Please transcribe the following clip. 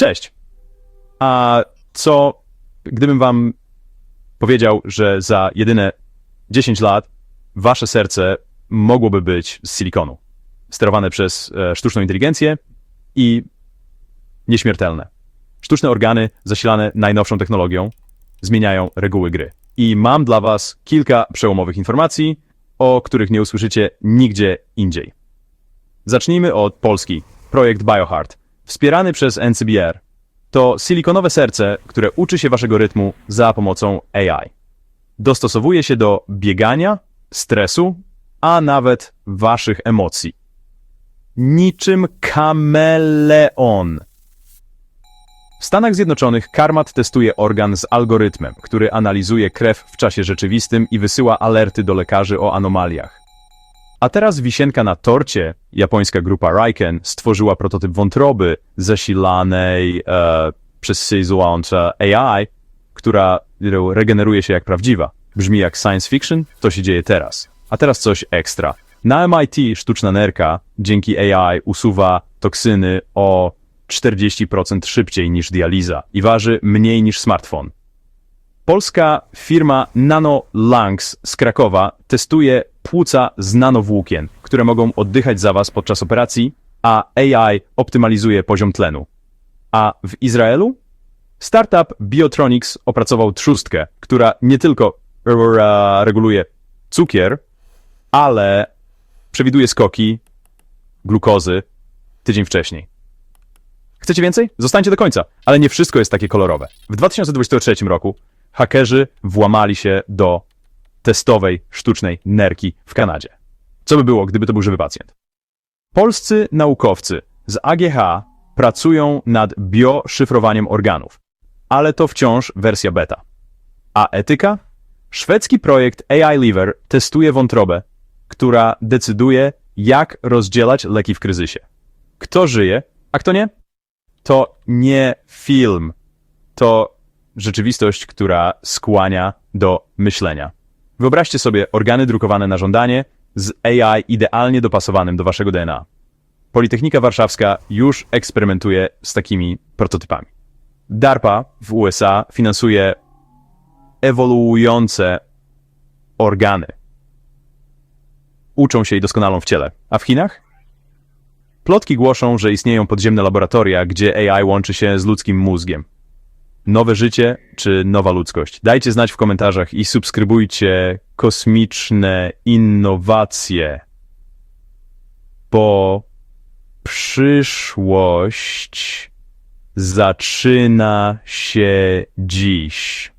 Cześć. A co, gdybym wam powiedział, że za jedyne 10 lat wasze serce mogłoby być z silikonu, sterowane przez e, sztuczną inteligencję i nieśmiertelne. Sztuczne organy zasilane najnowszą technologią zmieniają reguły gry. I mam dla was kilka przełomowych informacji, o których nie usłyszycie nigdzie indziej. Zacznijmy od Polski. Projekt BioHeart, wspierany przez NCBR. To silikonowe serce, które uczy się waszego rytmu za pomocą AI. Dostosowuje się do biegania, stresu, a nawet waszych emocji. Niczym kameleon. W Stanach Zjednoczonych Karmat testuje organ z algorytmem, który analizuje krew w czasie rzeczywistym i wysyła alerty do lekarzy o anomaliach. A teraz wisienka na torcie. Japońska grupa Raiken stworzyła prototyp wątroby zasilanej e, przez Seizuancha AI, która regeneruje się jak prawdziwa. Brzmi jak science fiction? To się dzieje teraz. A teraz coś ekstra. Na MIT sztuczna nerka dzięki AI usuwa toksyny o 40% szybciej niż dializa i waży mniej niż smartfon. Polska firma NanoLungs z Krakowa testuje płuca z nanowłókien, które mogą oddychać za was podczas operacji, a AI optymalizuje poziom tlenu. A w Izraelu? Startup Biotronics opracował trzustkę, która nie tylko e, reguluje cukier, ale przewiduje skoki glukozy tydzień wcześniej. Chcecie więcej? Zostańcie do końca, ale nie wszystko jest takie kolorowe. W 2023 roku hakerzy włamali się do testowej sztucznej nerki w Kanadzie. Co by było, gdyby to był żywy pacjent? Polscy naukowcy z AGH pracują nad bioszyfrowaniem organów, ale to wciąż wersja beta. A etyka? Szwedzki projekt AI Liver testuje wątrobę, która decyduje, jak rozdzielać leki w kryzysie. Kto żyje, a kto nie? To nie film. To rzeczywistość, która skłania do myślenia. Wyobraźcie sobie organy drukowane na żądanie z AI idealnie dopasowanym do waszego DNA. Politechnika Warszawska już eksperymentuje z takimi prototypami. DARPA w USA finansuje ewoluujące organy. Uczą się i doskonalą w ciele. A w Chinach? Plotki głoszą, że istnieją podziemne laboratoria, gdzie AI łączy się z ludzkim mózgiem. Nowe życie czy nowa ludzkość? Dajcie znać w komentarzach i subskrybujcie kosmiczne innowacje, bo przyszłość zaczyna się dziś.